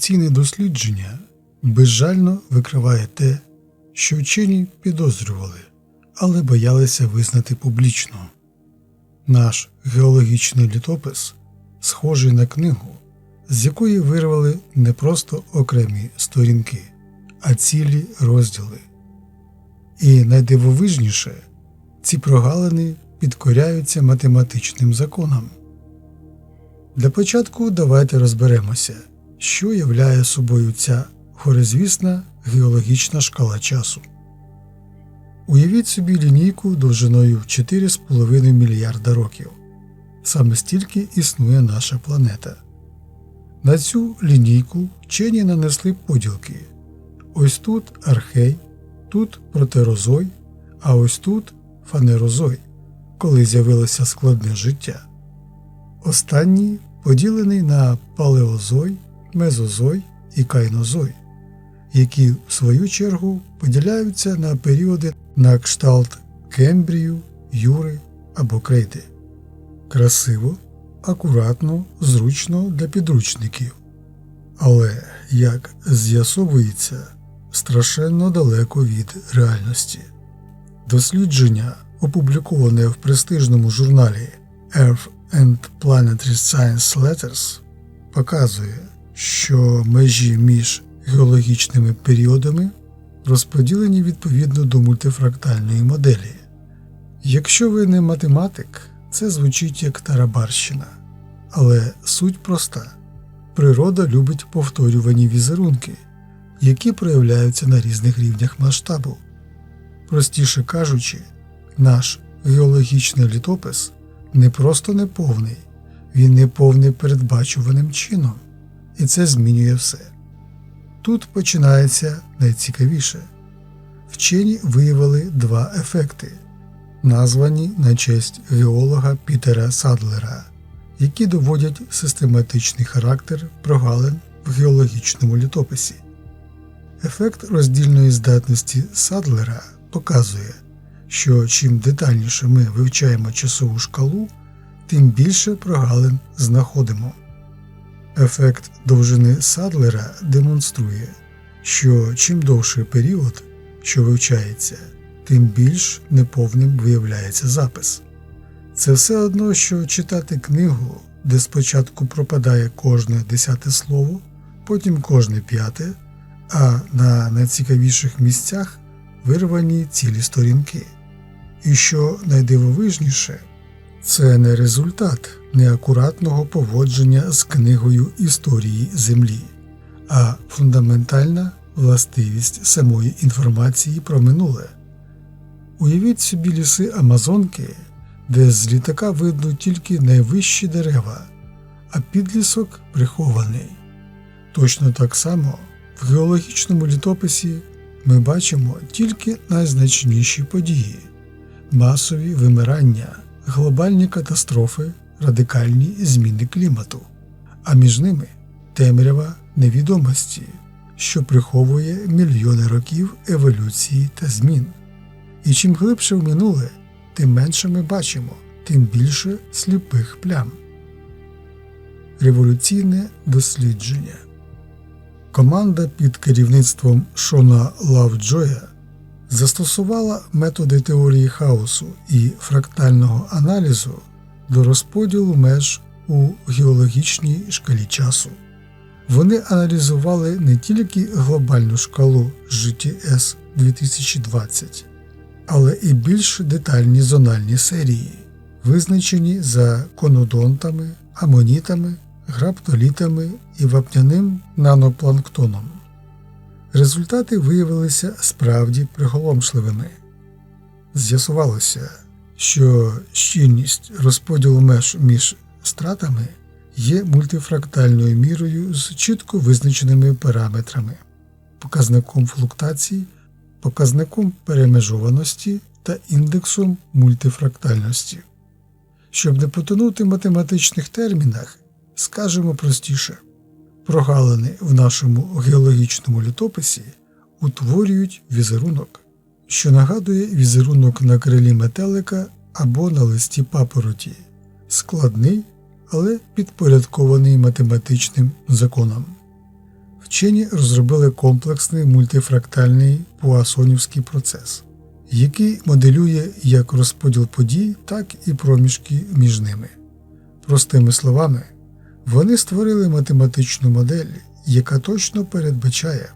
еволюційне дослідження безжально викриває те, що вчені підозрювали, але боялися визнати публічно. Наш геологічний літопис схожий на книгу, з якої вирвали не просто окремі сторінки, а цілі розділи. І найдивовижніше, ці прогалини підкоряються математичним законам. Для початку давайте розберемося, що являє собою ця горизвісна геологічна шкала часу. Уявіть собі лінійку довжиною 4,5 мільярда років. Саме стільки існує наша планета. На цю лінійку вчені нанесли поділки. Ось тут архей, тут протерозой, а ось тут фанерозой, коли з'явилося складне життя. Останній поділений на палеозой, мезозой і кайнозой, які в свою чергу поділяються на періоди на кшталт Кембрію, Юри або Крейти. Красиво, акуратно, зручно для підручників. Але, як з'ясовується, страшенно далеко від реальності. Дослідження, опубліковане в престижному журналі Earth and Planetary Science Letters, показує, що межі між геологічними періодами розподілені відповідно до мультифрактальної моделі. Якщо ви не математик, це звучить як тарабарщина, але суть проста. Природа любить повторювані візерунки, які проявляються на різних рівнях масштабу. Простіше кажучи, наш геологічний літопис не просто неповний, він неповний передбачуваним чином, і це змінює все. Тут починається найцікавіше. Вчені виявили два ефекти, названі на честь геолога Пітера Садлера, які доводять систематичний характер прогалин в геологічному літописі. Ефект роздільної здатності Садлера показує, що чим детальніше ми вивчаємо часову шкалу, тим більше прогалин знаходимо. Ефект довжини Садлера демонструє, що чим довший період, що вивчається, тим більш неповним виявляється запис. Це все одно, що читати книгу, де спочатку пропадає кожне десяте слово, потім кожне п'яте, а на найцікавіших місцях вирвані цілі сторінки. І що найдивовижніше, це не результат неакуратного поводження з книгою історії Землі, а фундаментальна властивість самої інформації про минуле. Уявіть собі ліси Амазонки, де з літака видно тільки найвищі дерева, а підлісок прихований. Точно так само в геологічному літописі ми бачимо тільки найзначніші події, масові вимирання, глобальні катастрофи, радикальні зміни клімату, а між ними темрява невідомості, що приховує мільйони років еволюції та змін. І чим глибше в минуле, тим менше ми бачимо, тим більше сліпих плям. Революційне дослідження Команда під керівництвом Шона Лавджоя застосувала методи теорії хаосу і фрактального аналізу до розподілу меж у геологічній шкалі часу. Вони аналізували не тільки глобальну шкалу GTS 2020, але і більш детальні зональні серії, визначені за конодонтами, амонітами, граптолітами і вапняним нанопланктоном. Результати виявилися справді приголомшливими. З'ясувалося, що щільність розподілу меж між стратами є мультифрактальною мірою з чітко визначеними параметрами, показником флуктацій, показником перемежованості та індексом мультифрактальності. Щоб не потонути в математичних термінах, скажемо простіше. Прогалини в нашому геологічному літописі утворюють візерунок, що нагадує візерунок на крилі метелика або на листі папороті, складний, але підпорядкований математичним законам. вчені розробили комплексний мультифрактальний пуасонівський процес, який моделює як розподіл подій, так і проміжки між ними. Простими словами, вони створили математичну модель, яка точно передбачає,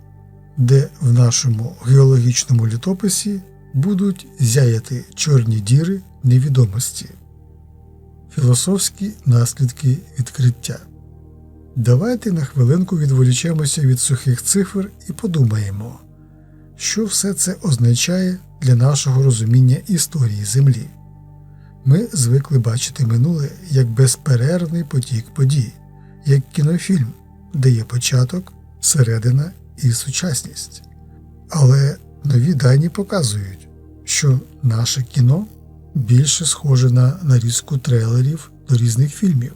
де в нашому геологічному літописі будуть зяяти чорні діри невідомості. Філософські наслідки відкриття. Давайте на хвилинку відволічемося від сухих цифр і подумаємо, що все це означає для нашого розуміння історії Землі. Ми звикли бачити минуле як безперервний потік подій, як кінофільм, де є початок, середина і сучасність. Але нові дані показують, що наше кіно більше схоже на нарізку трейлерів до різних фільмів,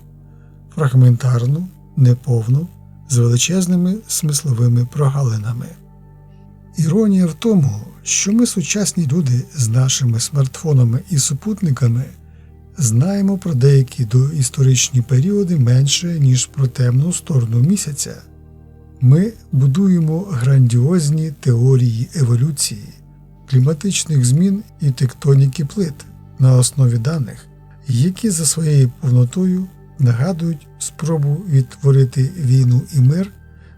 фрагментарну, неповну, з величезними смисловими прогалинами. Іронія в тому, що ми, сучасні люди з нашими смартфонами і супутниками, знаємо про деякі доісторичні періоди менше, ніж про темну сторону місяця. Ми будуємо грандіозні теорії еволюції, кліматичних змін і тектоніки плит на основі даних, які за своєю повнотою нагадують спробу відтворити війну і мир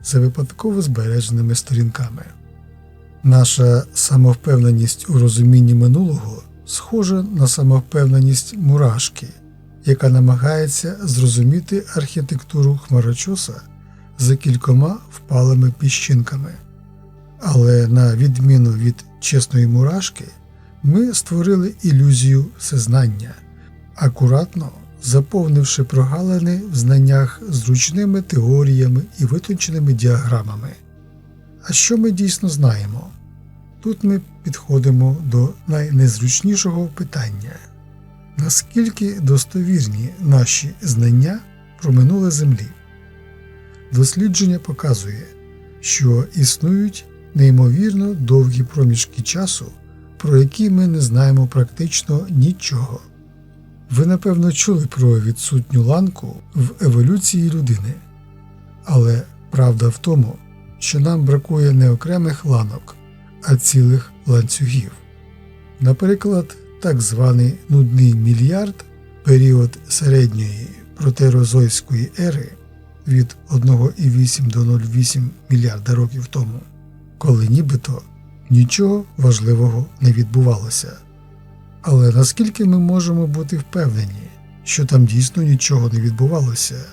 за випадково збереженими сторінками. Наша самовпевненість у розумінні минулого схожа на самовпевненість мурашки, яка намагається зрозуміти архітектуру хмарочоса за кількома впалими піщинками. Але на відміну від чесної мурашки, ми створили ілюзію всезнання, акуратно заповнивши прогалини в знаннях зручними теоріями і витонченими діаграмами. А що ми дійсно знаємо? Тут ми підходимо до найнезручнішого питання наскільки достовірні наші знання про минуле Землі? Дослідження показує, що існують неймовірно довгі проміжки часу, про які ми не знаємо практично нічого. Ви напевно чули про відсутню ланку в еволюції людини, але правда в тому, що нам бракує не окремих ланок, а цілих ланцюгів. Наприклад, так званий нудний мільярд період середньої протерозойської ери від 1,8 до 0,8 мільярда років тому, коли нібито нічого важливого не відбувалося. Але наскільки ми можемо бути впевнені, що там дійсно нічого не відбувалося,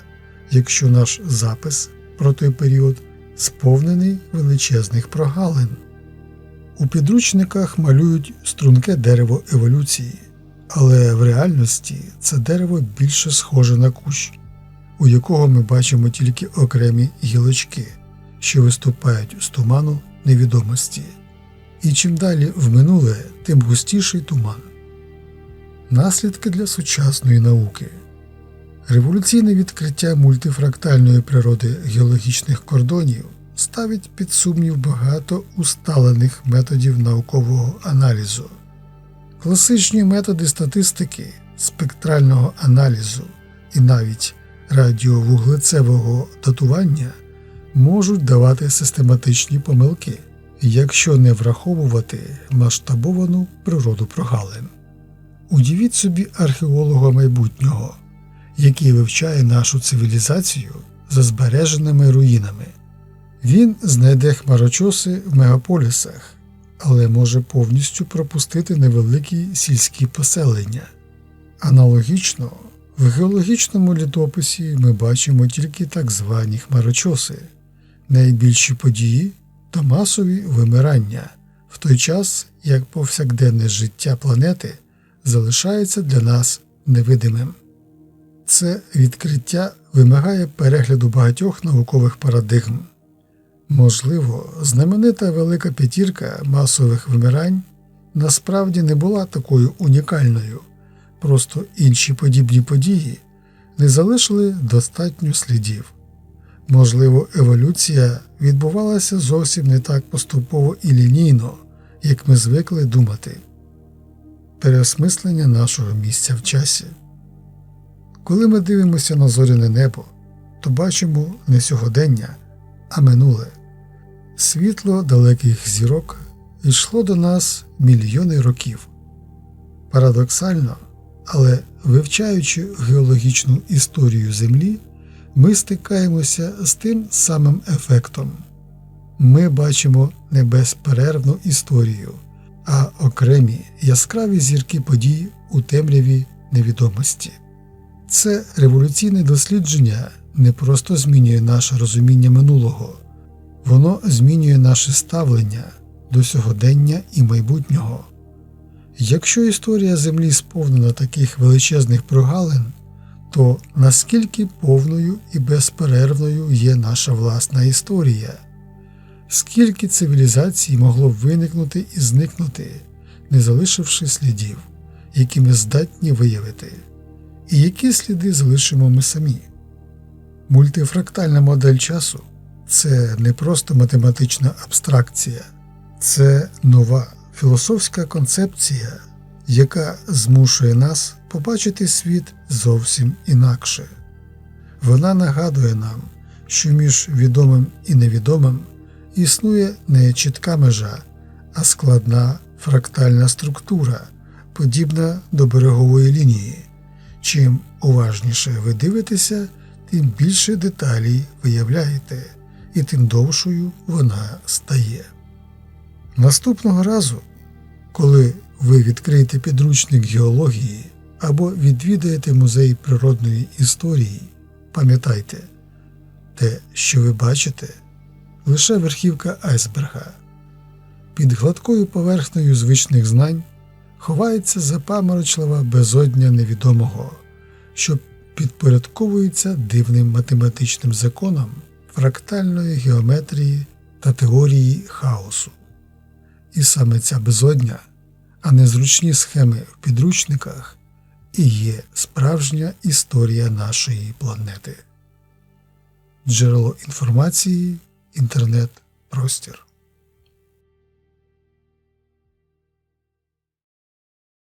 якщо наш запис про той період сповнений величезних прогалин? У підручниках малюють струнке дерево еволюції, але в реальності це дерево більше схоже на кущ, у якого ми бачимо тільки окремі гілочки, що виступають з туману невідомості. І чим далі в минуле, тим густіший туман. Наслідки для сучасної науки. Революційне відкриття мультифрактальної природи геологічних кордонів ставить під сумнів багато усталених методів наукового аналізу. Класичні методи статистики, спектрального аналізу і навіть радіовуглецевого датування можуть давати систематичні помилки, якщо не враховувати масштабовану природу прогалин. Удивіть собі археолога майбутнього, який вивчає нашу цивілізацію за збереженими руїнами. Він знайде хмарочоси в мегаполісах, але може повністю пропустити невеликі сільські поселення. Аналогічно, в геологічному літописі ми бачимо тільки так звані хмарочоси, найбільші події та масові вимирання, в той час як повсякденне життя планети залишається для нас невидимим. Це відкриття вимагає перегляду багатьох наукових парадигм. Можливо, знаменита велика п'ятірка масових вимирань насправді не була такою унікальною, просто інші подібні події не залишили достатньо слідів. Можливо, еволюція відбувалася зовсім не так поступово і лінійно, як ми звикли думати. Переосмислення нашого місця в часі. Коли ми дивимося на зоряне небо, то бачимо не сьогодення, а минуле. Світло далеких зірок йшло до нас мільйони років. Парадоксально, але вивчаючи геологічну історію Землі, ми стикаємося з тим самим ефектом. Ми бачимо не безперервну історію, а окремі яскраві зірки подій у темряві невідомості. Це революційне дослідження не просто змінює наше розуміння минулого, воно змінює наше ставлення до сьогодення і майбутнього. Якщо історія Землі сповнена таких величезних прогалин, то наскільки повною і безперервною є наша власна історія? Скільки цивілізацій могло виникнути і зникнути, не залишивши слідів, які ми здатні виявити, і які сліди залишимо ми самі? Мультифрактальна модель часу це не просто математична абстракція, це нова філософська концепція, яка змушує нас побачити світ зовсім інакше. Вона нагадує нам, що між відомим і невідомим існує не чітка межа, а складна фрактальна структура, подібна до берегової лінії. Чим уважніше ви дивитеся, тим більше деталей виявляєте, і тим довшою вона стає. Наступного разу, коли ви відкриєте підручник геології або відвідаєте музей природної історії, пам'ятайте, те, що ви бачите, лише верхівка айсберга. Під гладкою поверхнею звичних знань ховається запаморочлива безодня невідомого, що підпорядковується дивним математичним законам фрактальної геометрії та теорії хаосу. І саме ця безодня, а не зручні схеми в підручниках, і є справжня історія нашої планети. Джерело інформації інтернет простір.